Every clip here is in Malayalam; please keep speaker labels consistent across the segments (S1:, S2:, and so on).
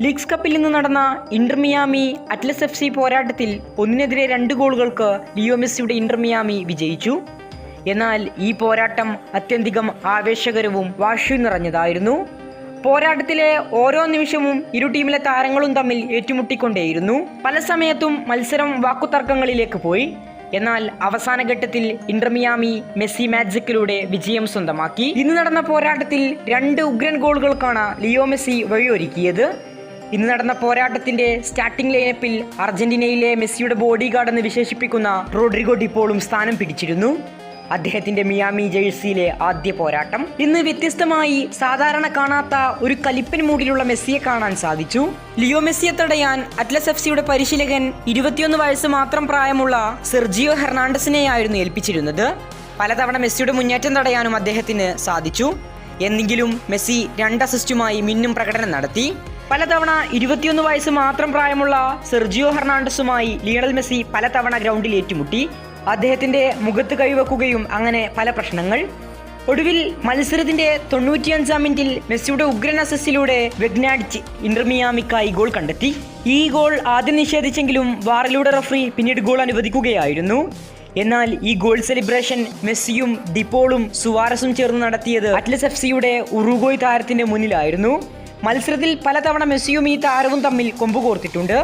S1: ലീഗ്സ് കപ്പിൽ നിന്ന് നടന്ന ഇന്റർമിയാമി അറ്റ്ലസ് എഫ് സി പോരാട്ടത്തിൽ ഒന്നിനെതിരെ രണ്ട് ഗോളുകൾക്ക് ലിയോ മെസ്സിയുടെ ഇന്റർമിയാമി വിജയിച്ചു. എന്നാൽ ഈ പോരാട്ടം അത്യധികം ആവേശകരവും വാശി നിറഞ്ഞതായിരുന്നു. പോരാട്ടത്തിലെ ഓരോ നിമിഷവും ഇരു ടീമിലെ താരങ്ങളും തമ്മിൽ ഏറ്റുമുട്ടിക്കൊണ്ടേയിരുന്നു. പല സമയത്തും മത്സരം വാക്കുതർക്കങ്ങളിലേക്ക് പോയി. എന്നാൽ അവസാന ഘട്ടത്തിൽ ഇന്റർമിയാമി മെസ്സി മാജിക്കിലൂടെ വിജയം സ്വന്തമാക്കി. ഇന്ന് നടന്ന പോരാട്ടത്തിൽ രണ്ട് ഉഗ്രൻ ഗോളുകൾക്കാണ് ലിയോ മെസ്സി വഴിയൊരുക്കിയത്. ഇന്ന് നടന്ന പോരാട്ടത്തിന്റെ സ്റ്റാർട്ടിംഗ് ലൈനപ്പിൽ അർജന്റീനയിലെ മെസ്സിയുടെ ബോഡി ഗാർഡ് എന്ന് വിശേഷിപ്പിക്കുന്ന റോഡ്രിഗോ ഡിപ്പോളും സ്ഥാനം പിടിച്ചിരുന്നു. അദ്ദേഹത്തിന്റെ മിയാമി ജേഴ്സിയിലെ ആദ്യ പോരാട്ടം. ഇന്ന് വ്യത്യസ്തമായി സാധാരണ കാണാത്ത ഒരു കലിപ്പൻ മൂടിലുള്ള മെസ്സിയെ കാണാൻ സാധിച്ചു. ലിയോ മെസ്സിയെ തടയാൻ അറ്റ്ലസ് എഫ് സിയുടെ പരിശീലകൻ ഇരുപത്തിയൊന്ന് വയസ്സ് മാത്രം പ്രായമുള്ള സെർജിയോ ഹെർണാണ്ടസിനെയായിരുന്നു ഏൽപ്പിച്ചിരുന്നത്. പലതവണ മെസ്സിയുടെ മുന്നേറ്റം തടയാനും അദ്ദേഹത്തിന് സാധിച്ചു. എന്നെങ്കിലും മെസ്സി രണ്ട് അസിസ്റ്റുമായി മിന്നും പ്രകടനം നടത്തി. പലതവണ ഇരുപത്തിയൊന്ന് വയസ്സ് മാത്രം പ്രായമുള്ള സെർജിയോ ഹെർണാണ്ടസുമായി ലിയണൽ മെസ്സി പലതവണ ഗ്രൗണ്ടിൽ ഏറ്റുമുട്ടി. അദ്ദേഹത്തിന്റെ മുഖത്ത് കൈവെക്കുകയും അങ്ങനെ പല പ്രശ്നങ്ങൾ. ഒടുവിൽ മത്സരത്തിന്റെ തൊണ്ണൂറ്റിയഞ്ചാം മിനിറ്റിൽ മെസ്സിയുടെ ഉഗ്രൻ അസസിലൂടെ വെഗ്നാഡിച്ച് ഇന്റർമിയാമിക്കായി ഗോൾ കണ്ടെത്തി. ഈ ഗോൾ ആദ്യം നിഷേധിച്ചെങ്കിലും വാറിലൂടെ റഫറി പിന്നീട് ഗോൾ അനുവദിക്കുകയായിരുന്നു. എന്നാൽ ഈ ഗോൾ സെലിബ്രേഷൻ മെസ്സിയും ഡിപ്പോളും സുവാരസും ചേർന്ന് നടത്തിയത് അറ്റ്ലസ് എഫ് സിയുടെ ഉറുഗോയ് താരത്തിന്റെ മുന്നിലായിരുന്നു. മത്സരത്തിൽ പലതവണ മെസ്സിയും ഈ താരവും തമ്മിൽ കൊമ്പുകോർത്തിട്ടുണ്ട്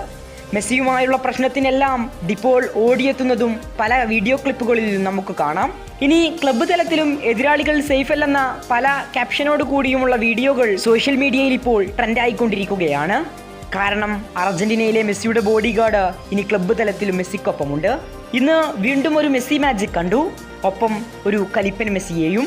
S1: മെസ്സിയുമായുള്ള പ്രശ്നത്തിനെല്ലാം ഡിപ്പോൾ ഓടിയെത്തുന്നതും പല വീഡിയോ ക്ലിപ്പുകളിൽ നമുക്ക് കാണാം. ഇനി ക്ലബ്ബ് തലത്തിലും എതിരാളികൾ സേഫ് അല്ലെന്ന പല ക്യാപ്ഷനോട് കൂടിയുമുള്ള വീഡിയോകൾ സോഷ്യൽ മീഡിയയിൽ ഇപ്പോൾ ട്രെൻഡായിക്കൊണ്ടിരിക്കുകയാണ്. കാരണം അർജന്റീനയിലെ മെസ്സിയുടെ ബോഡി ഗാർഡ് ഇനി ക്ലബ്ബ് തലത്തിലും മെസ്സിക്കൊപ്പമുണ്ട്. ഇന്ന് വീണ്ടും ഒരു മെസ്സി മാജിക് കണ്ടു. ഒപ്പം ഒരു കലിപ്പൻ മെസ്സിയെയും